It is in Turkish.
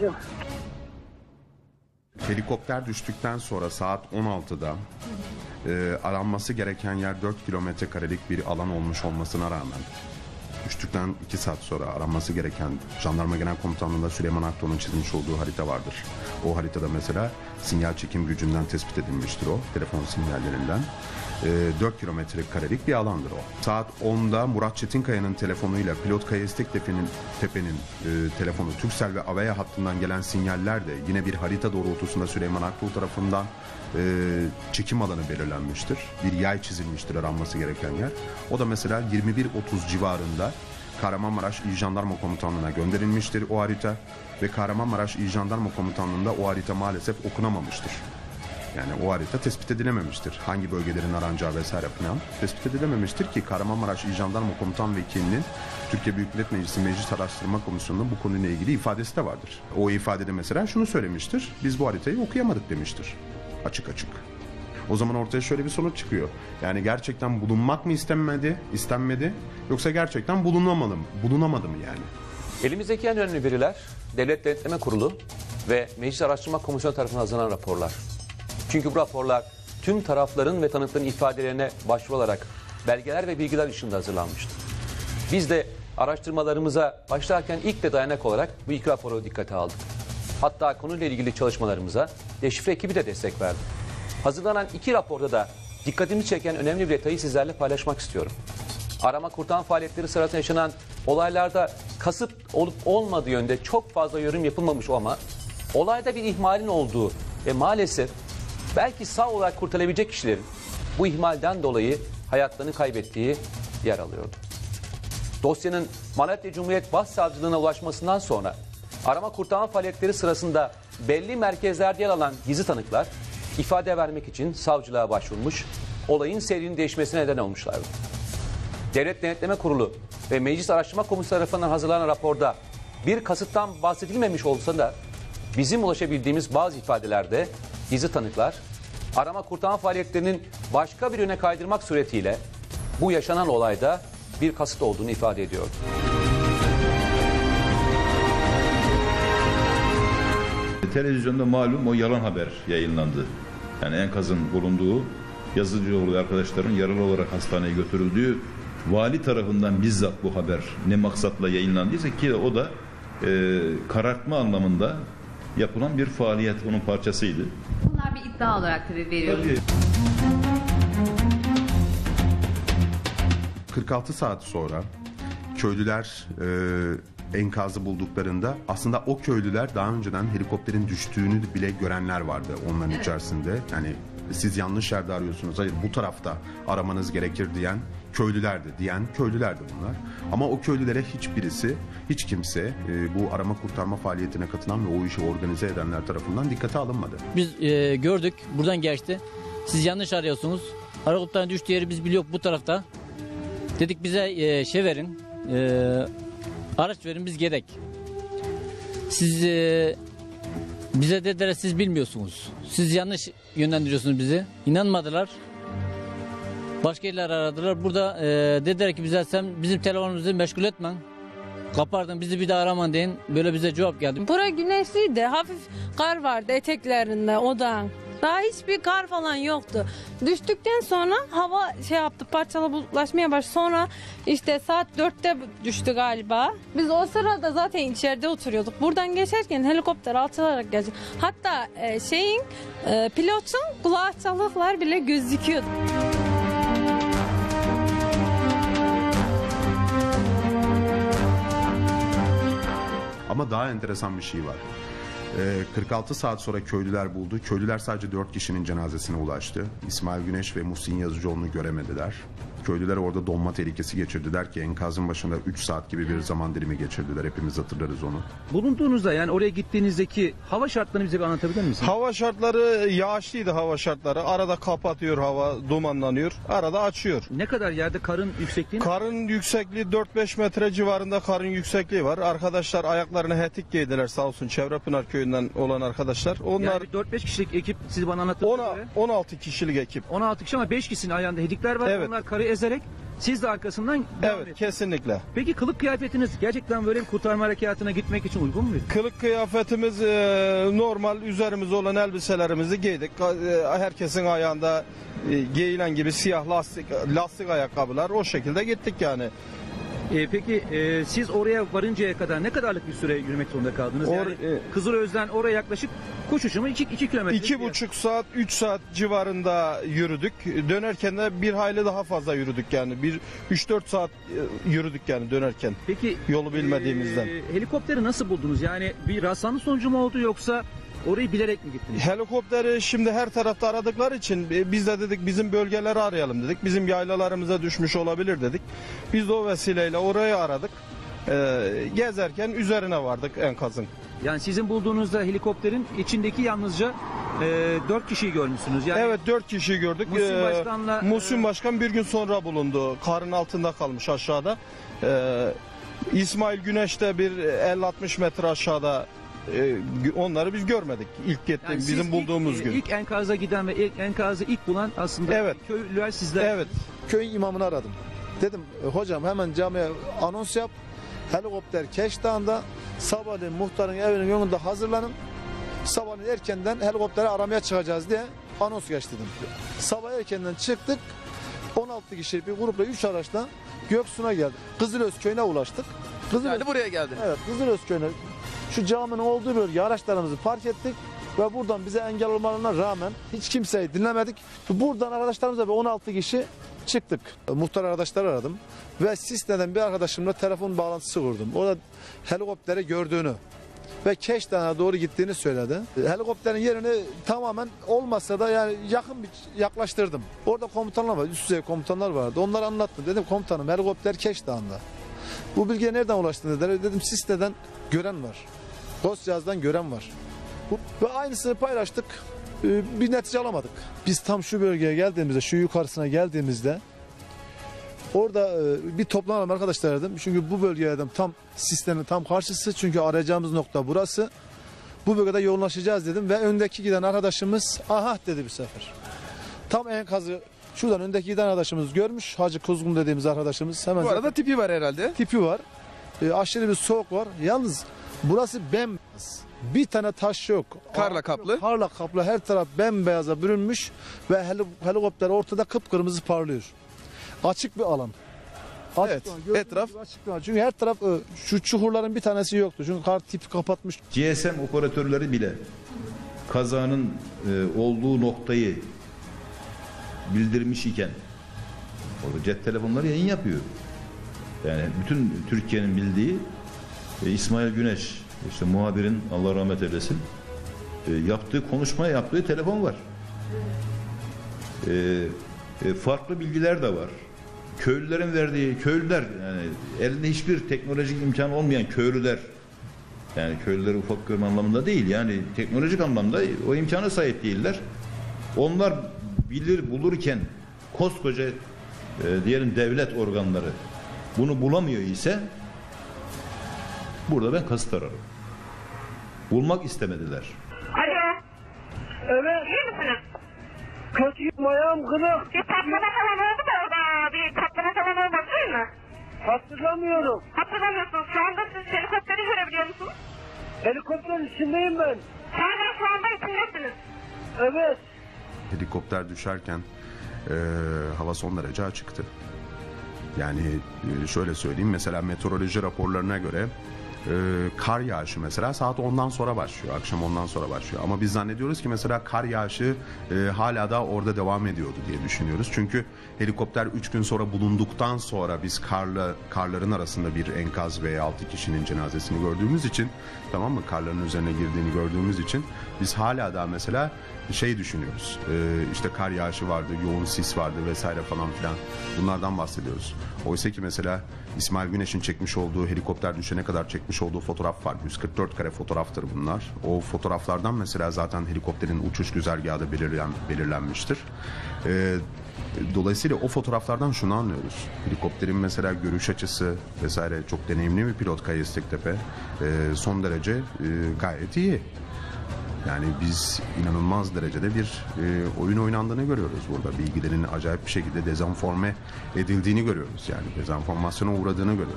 Bakacağım. Helikopter düştükten sonra saat 16'da e, aranması gereken yer 4 kilometre karelik bir alan olmuş olmasına rağmen düştükten 2 saat sonra aranması gereken Jandarma Genel Komutanlığı'nda Süleyman Akdoğan'ın çizmiş olduğu harita vardır. O haritada mesela sinyal çekim gücünden tespit edilmiştir o telefon sinyallerinden. E, 4 kilometre karelik bir alandır o. Saat 10'da Murat Çetinkaya'nın telefonuyla pilot Kaya İstektepe'nin Tepe'nin e, telefonu Türksel ve Avaya hattından gelen sinyaller de yine bir harita doğrultusunda Süleyman Akdoğan tarafından e, çekim alanı belirlenmiştir. Bir yay çizilmiştir aranması gereken yer. O da mesela 21.30 civarında Kahramanmaraş İl Jandarma Komutanlığı'na gönderilmiştir o harita ve Kahramanmaraş İl Jandarma Komutanlığı'nda o harita maalesef okunamamıştır. Yani o harita tespit edilememiştir. Hangi bölgelerin aranacağı vesaire falan tespit edilememiştir ki Kahramanmaraş İl Jandarma Komutan Vekilinin Türkiye Büyük Millet Meclisi Meclis Araştırma Komisyonu'nda bu konuyla ilgili ifadesi de vardır. O ifadede mesela şunu söylemiştir. Biz bu haritayı okuyamadık demiştir. Açık açık. O zaman ortaya şöyle bir sonuç çıkıyor. Yani gerçekten bulunmak mı istenmedi, istenmedi yoksa gerçekten bulunamadı mı, bulunamadı mı yani? Elimizdeki en önemli veriler Devlet Denetleme Kurulu ve Meclis Araştırma Komisyonu tarafından hazırlanan raporlar. Çünkü bu raporlar tüm tarafların ve tanıkların ifadelerine başvurularak belgeler ve bilgiler ışığında hazırlanmıştır. Biz de araştırmalarımıza başlarken ilk de dayanak olarak bu iki raporu dikkate aldık. Hatta konuyla ilgili çalışmalarımıza deşifre ekibi de destek verdi. Hazırlanan iki raporda da dikkatimi çeken önemli bir detayı sizlerle paylaşmak istiyorum. Arama kurtarma faaliyetleri sırasında yaşanan olaylarda kasıt olup olmadığı yönde çok fazla yorum yapılmamış ama olayda bir ihmalin olduğu ve maalesef belki sağ olarak kurtarabilecek kişilerin bu ihmalden dolayı hayatlarını kaybettiği yer alıyordu. Dosyanın Malatya Cumhuriyet Başsavcılığına ulaşmasından sonra arama kurtarma faaliyetleri sırasında belli merkezlerde yer alan gizli tanıklar ifade vermek için savcılığa başvurmuş, olayın seyrinin değişmesine neden olmuşlardı. Devlet Denetleme Kurulu ve Meclis Araştırma Komisyonu tarafından hazırlanan raporda bir kasıttan bahsedilmemiş olsa da bizim ulaşabildiğimiz bazı ifadelerde gizli tanıklar arama kurtarma faaliyetlerinin başka bir yöne kaydırmak suretiyle bu yaşanan olayda bir kasıt olduğunu ifade ediyordu. Televizyonda malum o yalan haber yayınlandı. Yani enkazın bulunduğu Yazıcıoğlu arkadaşların yaralı olarak hastaneye götürüldüğü vali tarafından bizzat bu haber ne maksatla yayınlandıysa ki o da e, karartma anlamında yapılan bir faaliyet onun parçasıydı. Bunlar bir iddia olarak tabii veriyorum. Tabii 46 saat sonra köylüler e, enkazı bulduklarında aslında o köylüler daha önceden helikopterin düştüğünü bile görenler vardı onların içerisinde. Yani siz yanlış yerde arıyorsunuz. Hayır bu tarafta aramanız gerekir diyen köylülerdi. Diyen köylülerdi bunlar. Ama o köylülere hiçbirisi, hiç kimse e, bu arama kurtarma faaliyetine katılan ve o işi organize edenler tarafından dikkate alınmadı. Biz e, gördük buradan geçti. Siz yanlış arıyorsunuz. Helikopterin düştüğü yeri biz biliyoruz bu tarafta. Dedik bize e, şey verin. e, araç verin biz gerek. Siz e, bize dediler siz bilmiyorsunuz. Siz yanlış yönlendiriyorsunuz bizi. İnanmadılar. Başka yerler aradılar. Burada e, dediler ki bize sen bizim telefonumuzu meşgul etme. Kapardın bizi bir daha araman deyin. Böyle bize cevap geldi. Bura güneşliydi. Hafif kar vardı eteklerinde odan. Daha hiçbir kar falan yoktu. Düştükten sonra hava şey yaptı parçalı bulutlaşmaya başladı. Sonra işte saat 4'te düştü galiba. Biz o sırada zaten içeride oturuyorduk. Buradan geçerken helikopter alçalarak gelecek. Hatta e, şeyin e, pilotun kulağı çalıklar bile gözüküyordu. Ama daha enteresan bir şey var. Ee, 46 saat sonra köylüler buldu. Köylüler sadece 4 kişinin cenazesine ulaştı. İsmail Güneş ve Muhsin Yazıcıoğlu'nu göremediler. Köylüler orada donma tehlikesi geçirdiler ki enkazın başında 3 saat gibi bir zaman dilimi geçirdiler. Hepimiz hatırlarız onu. Bulunduğunuzda yani oraya gittiğinizdeki hava şartlarını bize bir anlatabilir misiniz? Hava şartları yağışlıydı hava şartları. Arada kapatıyor hava, dumanlanıyor. Arada açıyor. Ne kadar yerde karın yüksekliği? Karın yüksekliği 4-5 metre civarında karın yüksekliği var. Arkadaşlar ayaklarına hetik giydiler sağ olsun Çevrepınar köyünden olan arkadaşlar. Onlar yani 4-5 kişilik ekip siz bana göre 16 kişilik ekip. 16 kişi ama 5 kişinin ayağında hedikler var. Evet. Onlar karı ezerek Siz de arkasından devam Evet ettiniz. kesinlikle. Peki kılık kıyafetiniz gerçekten böyle bir kurtarma harekatına gitmek için uygun muydu? Kılık kıyafetimiz e, normal üzerimizde olan elbiselerimizi giydik. E, herkesin ayağında e, giyilen gibi siyah lastik lastik ayakkabılar o şekilde gittik yani. Ee, peki e, siz oraya varıncaya kadar ne kadarlık bir süre yürümek zorunda kaldınız? Or- yani e- Kızılöz'den oraya yaklaşık kuş uçumu 2 kilometre. İki buçuk saat, üç saat civarında yürüdük. Dönerken de bir hayli daha fazla yürüdük yani. Bir üç dört saat e, yürüdük yani dönerken. Peki Yolu bilmediğimizden. e, helikopteri nasıl buldunuz? Yani bir rastlantı sonucu mu oldu yoksa orayı bilerek mi gittiniz? Helikopteri şimdi her tarafta aradıkları için e, biz de dedik bizim bölgeleri arayalım dedik. Bizim yaylalarımıza düşmüş olabilir dedik. Biz de o vesileyle orayı aradık. E, gezerken üzerine vardık enkazın. Yani sizin bulduğunuzda helikopterin içindeki yalnızca e, 4 kişiyi görmüşsünüz. Yani evet dört kişi gördük. Muhsin E, Başkan'la, Muhsin e, Başkan bir gün sonra bulundu. Karın altında kalmış aşağıda. E, İsmail Güneş de bir 50-60 metre aşağıda e, onları biz görmedik ilk yani gittiğim siz bizim bulduğumuz ilk, gün. ilk enkaza giden ve ilk enkazı ilk bulan aslında Evet. köylüler sizler. Evet. köyün imamını aradım. Dedim "E, hocam hemen camiye anons yap. Helikopter Keşdağ'ında sabahleyin muhtarın evinin önünde hazırlanın. Sabahleyin erkenden helikopteri aramaya çıkacağız diye anons geç dedim. Sabah erkenden çıktık. 16 kişilik bir grupla 3 araçla Göksu'na geldik. Kızılöz köyüne ulaştık. Kızılöz, buraya geldi. evet, Kızılöz köyüne şu caminin olduğu bölgeye araçlarımızı park ettik. Ve buradan bize engel olmalarına rağmen hiç kimseyi dinlemedik. Buradan arkadaşlarımızla bir 16 kişi çıktık. Muhtar arkadaşları aradım. Ve Sisne'den bir arkadaşımla telefon bağlantısı kurdum. Orada helikopteri gördüğünü ve Keştan'a doğru gittiğini söyledi. Helikopterin yerini tamamen olmasa da yani yakın bir yaklaştırdım. Orada komutanlar var, üst düzey komutanlar vardı. Onları anlattım. Dedim komutanım helikopter Keşdağ'ında. Bu bilgiye nereden ulaştın dediler. Dedim Sisne'den gören var. Kosyaz'dan gören var. Bu- Ve aynısını paylaştık. Ee, Bir netice alamadık. Biz tam şu bölgeye geldiğimizde, şu yukarısına geldiğimizde orada e, bir toplanalım arkadaşlar dedim. Çünkü bu bölgeye dedim tam sistemin tam karşısı. Çünkü arayacağımız nokta burası. Bu bölgede yoğunlaşacağız dedim ve öndeki giden arkadaşımız aha dedi bir sefer. Tam enkazı şuradan öndeki giden arkadaşımız görmüş. Hacı Kuzgun dediğimiz arkadaşımız hemen Bu arada tipi var herhalde. tipi var. E, aşırı bir soğuk var. Yalnız burası bembeyaz. Bir tane taş yok. Karla kaplı. Karla kaplı. Her taraf bembeyaza bürünmüş ve heli- helikopter ortada kıpkırmızı parlıyor. Açık bir alan. Açık Evet, alan. Gördüğünüz etraf. Açık bir alan. Çünkü her taraf e, şu çukurların bir tanesi yoktu. Çünkü kar tipi kapatmış. GSM operatörleri bile kazanın e, olduğu noktayı bildirmiş iken orada cep telefonları yayın yapıyor. Yani bütün Türkiye'nin bildiği e, İsmail Güneş işte muhabirin Allah rahmet eylesin e, yaptığı konuşma yaptığı telefon var. E, farklı bilgiler de var. Köylülerin verdiği köylüler yani elinde hiçbir teknolojik imkan olmayan köylüler yani köylüleri ufak görme anlamında değil. Yani teknolojik anlamda o imkana sahip değiller. Onlar bilir bulurken koskoca e, diyelim devlet organları bunu bulamıyor ise burada ben kasıt ararım. Bulmak istemediler. Alo. Evet. İyi misiniz? Kötüyüm ayağım kırık. Bir patlama falan oldu da orada bir patlama falan olmadı değil mi? Hatırlamıyorum. Hatırlamıyorsunuz. Şu anda siz helikopteri görebiliyor musunuz? Helikopterin içindeyim ben. Hala şu anda içindesiniz. Evet. Helikopter düşerken e, hava son derece açıktı. Yani e, şöyle söyleyeyim mesela meteoroloji raporlarına göre e, kar yağışı mesela saat 10'dan sonra başlıyor. Akşam 10'dan sonra başlıyor. Ama biz zannediyoruz ki mesela kar yağışı e, hala da orada devam ediyordu diye düşünüyoruz. Çünkü helikopter 3 gün sonra bulunduktan sonra biz karla karların arasında bir enkaz veya 6 kişinin cenazesini gördüğümüz için tamam mı? Karların üzerine girdiğini gördüğümüz için biz hala da mesela şey düşünüyoruz. E, işte kar yağışı vardı, yoğun sis vardı vesaire falan filan. Bunlardan bahsediyoruz. Oysa ki mesela İsmail Güneş'in çekmiş olduğu helikopter düşene kadar çekmiş olduğu fotoğraf var. 144 kare fotoğraftır bunlar. O fotoğraflardan mesela zaten helikopterin uçuş güzergahı da belirlen, belirlenmiştir. E, Dolayısıyla o fotoğraflardan şunu anlıyoruz. Helikopterin mesela görüş açısı vesaire çok deneyimli bir pilot Kayıs Tektepe. E, son derece e, gayet iyi. Yani biz inanılmaz derecede bir e, oyun oynandığını görüyoruz burada. Bilgilerin acayip bir şekilde dezenforme edildiğini görüyoruz. Yani dezenformasyona uğradığını görüyoruz.